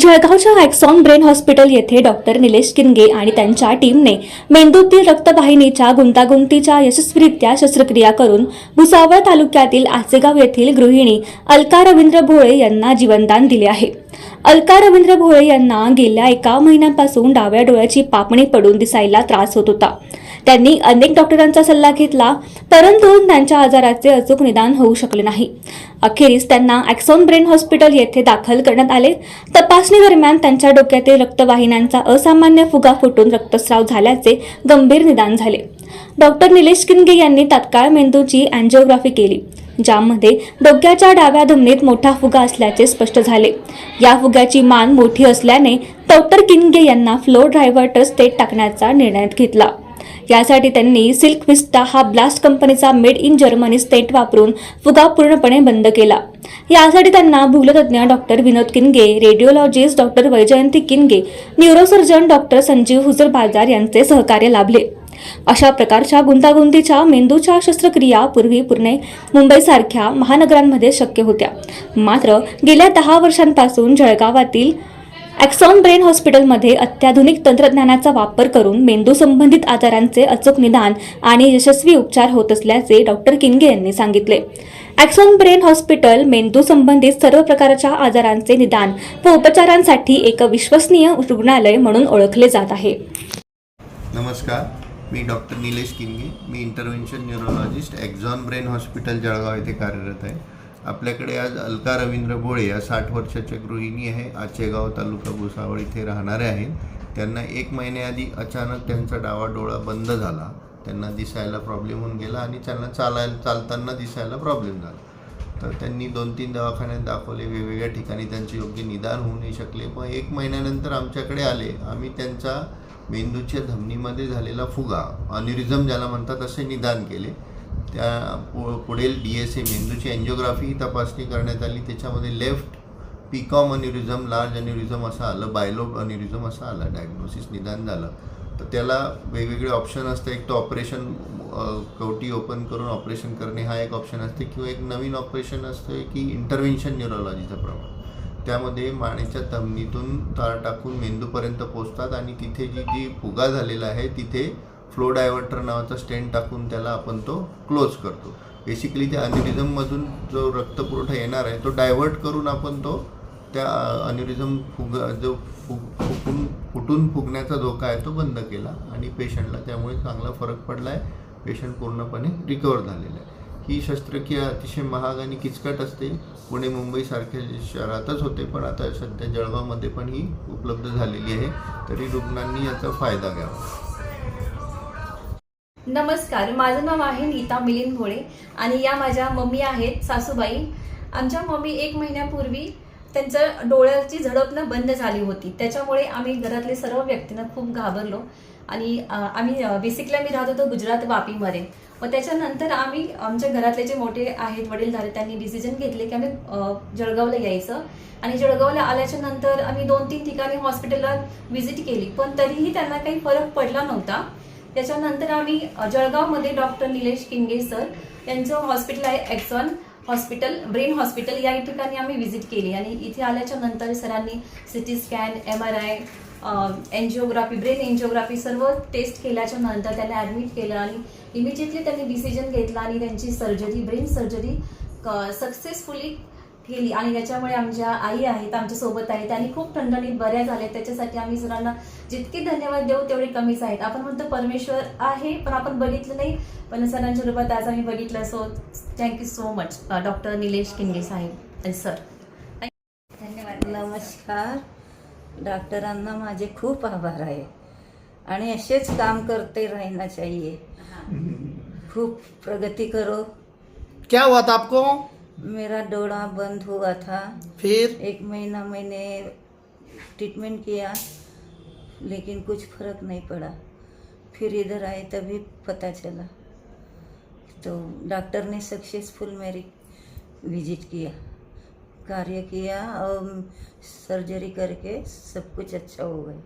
जळगावच्या Axon brain hospital येथे doctor Nilesh Kinge आणि त्यांच्या टीमने मेंदूतील रक्तवाहिनीच्या गुंतागुंतीच्या यशस्वीरित्या शस्त्रक्रिया करून भुसावळ तालुक्यातील आसेगाव येथील गृहिणी अलका रवींद्र भोळे यांना जीवनदान दिले आहे. अलका रवींद्र भोळे यांना गेल्या एका महिन्यापासून डाव्या डोळ्याची पापणी पडून दिसायला त्रास होत होता. त्यांनी अनेक डॉक्टरांचा सल्ला घेतला परंतु त्यांच्या आजाराचे अचूक निदान होऊ शकले नाही. अखेरीस त्यांना ॲक्सॉन ब्रेन हॉस्पिटल येथे दाखल करण्यात आले. तपासणी दरम्यान त्यांच्या डोक्यातील रक्तवाहिन्यांचा असामान्य फुगा फुटून रक्तस्राव झाल्याचे गंभीर निदान झाले. डॉक्टर निलेश किनगे यांनी तात्काळ मेंदूची अँजिओग्राफी केली ज्यामध्ये डोक्याच्या डाव्या धमनीत मोठा फुगा असल्याचे स्पष्ट झाले. या फुग्याची मान मोठी असल्याने डॉक्टर किनगे यांना फ्लो ड्रायव्हर स्टेट टाकण्याचा निर्णय घेतला. यासाठी त्यांनी सिल्क विस्टा हा ब्लास्ट कंपनीचा मेड इन जर्मनी स्टेट वापरून फुगा पूर्णपणे बंद केला. यासाठी त्यांना भूलतज्ञ doctor Vinod Kinge radiologist doctor Vaijayanti Kinge neurosurgeon doctor Sanjeev Hujarbazar यांचे सहकार्य लाभले. अशा प्रकारच्या गुंतागुंतीच्या मेंदूच्या शस्त्रक्रिया पूर्वी पुणे मुंबईसारख्या महानगरांमध्ये शक्य होत्या. मात्र गेल्या दहा वर्षांपासून जळगावातील ॲक्सॉन ब्रेन हॉस्पिटलमध्ये अत्याधुनिक तंत्रज्ञानाचा वापर करून मेंदू संबंधित आजारांचे अचूक निदान आणि यशस्वी उपचार होत असल्याचे डॉक्टर किंगे यांनी सांगितले. ॲक्सॉन ब्रेन हॉस्पिटल मेंदू संबंधित सर्व प्रकारच्या आजारांचे निदान व उपचारांसाठी एक विश्वसनीय रुग्णालय म्हणून ओळखले जात आहे. नमस्कार मी डॉक्टर निलेश किंगे मी intervention neurologist Axon brain hospital Jalgaon येथे कार्यरत आहे. आपल्याकडे आज अलका रवींद्र भोळे या साठ वर्षाच्या गृहिणी आहे. आचेगाव तालुका भुसावळ इथे राहणारे आहेत. त्यांना एक महिन्याआधी अचानक त्यांचा डावा डोळा बंद झाला. त्यांना दिसायला प्रॉब्लेम होऊन गेला आणि त्यांना चालायला चालताना दिसायला प्रॉब्लेम झाला. तर त्यांनी दोन तीन दवाखान्यात दाखवले. वेगवेगळ्या ठिकाणी त्यांचे योग्य निदान होऊ नाही शकले. मग एक महिन्यानंतर आमच्याकडे आले. आम्ही त्यांचा मेंदूच्या धमनीमध्ये झालेला फुगा अनिरिझम ज्याला म्हणतात असे निदान केले. त्या पु पुढील डी एस ए मेंदूची अँजिओग्राफी ही तपासणी करण्यात आली. त्याच्यामध्ये लेफ्ट पिकॉम अन्युरिझम लार्ज अन्युरिझम असं आलं बायलोब अन्युरिझम असं आलं डायग्नोसिस निदान झालं. तर त्याला वेगवेगळे ऑप्शन असतं एक तर ऑपरेशन कवटी ओपन करून ऑपरेशन करणे हा एक ऑप्शन असते. किंवा एक नवीन ऑपरेशन असतं की इंटरव्हेन्शन न्यूरोलॉजीचं प्रमाण. त्यामध्ये मानेच्या धमनीतून तार टाकून मेंदूपर्यंत पोचतात आणि तिथे जी जी फुगा झालेला आहे तिथे फ्लो डायव्हर्टर नावाचा स्टेंट टाकून त्याला आपण तो क्लोज करतो. बेसिकली त्या अन्युरिझममधून जो रक्तपुरवठा येणार आहे तो डायव्हर्ट करून आपण तो त्या अन्युरिझम फुग जो फुग फुकून फुटून फुगण्याचा धोका आहे तो बंद केला आणि पेशंटला त्यामुळे चांगला फरक पडला आहे पेशंट पूर्णपणे रिकवर झालेला आहे. ही शस्त्रक्रिया अतिशय महाग आणि किचकट असते. पुणे मुंबईसारख्या शहरातच होते पण आता सध्या जळगावमध्ये पण ही उपलब्ध झालेली आहे. तरी रुग्णांनी याचा फायदा घ्यावा. नमस्कार माझं नाव आहे नीता मिलिंद भोळे आणि या माझ्या मम्मी आहेत सासूबाई. आमच्या मम्मी एक महिन्यापूर्वी त्यांचं डोळ्याची झडपणं बंद झाली होती. त्याच्यामुळे आम्ही घरातले सर्व व्यक्तींना खूप घाबरलो आणि आम्ही बेसिकली आम्ही राहत होतो गुजरात वापीमध्ये. मग त्याच्यानंतर आम्ही आमच्या घरातले जे मोठे आहेत वडील झाले त्यांनी डिसिजन घेतले की आम्ही जळगावला यायचं. आणि जळगावला आल्याच्यानंतर आम्ही दोन तीन ठिकाणी हॉस्पिटलला व्हिजिट केली. पण तरीही त्यांना काही फरक पडला नव्हता. त्याच्यानंतर आम्ही जळगावमध्ये डॉक्टर निलेश किंगे सर यांचं हॉस्पिटल आहे एक्सॉन हॉस्पिटल ब्रेन हॉस्पिटल या ठिकाणी आम्ही व्हिजिट केली. आणि इथे आल्याच्यानंतर सरांनी CT scan M R I angiography brain angiography सर्व टेस्ट केल्याच्यानंतर त्यांना ॲडमिट केलं आणि इमिजिएटली त्यांनी डिसिजन घेतला आणि त्यांची सर्जरी ब्रेन सर्जरी सक्सेसफुली केली. आणि त्याच्यामुळे आमच्या आई आहेत आमच्यासोबत आहेत. आणि खूप ठणठणीत बऱ्या झाल्या त्याच्यासाठी आम्ही सरांना जितके धन्यवाद देऊ तेवढे कमीच आहेत. आपण म्हणतो परमेश्वर आहे पण आपण बघितलं नाही. पण सरांच्या रूपात आज आम्ही बघितलं. So thank you so much doctor Nilesh Kinge Saheb sir धन्यवाद. नमस्कार. डॉक्टरांना माझे खूप आभार आहे. आणि असेच काम करते रहना चाहिए. खूप प्रगति करो. क्या हुआ था आपको? मेरा डोड़ा बंद हुआ था। फिर? एक महीना मैंने ट्रीटमेंट किया लेकिन कुछ फ़र्क नहीं पड़ा। फिर इधर आए तभी पता चला। तो डॉक्टर ने सक्सेसफुल मेरी विज़िट किया। कार्य किया और सर्जरी करके सब कुछ अच्छा हो गया।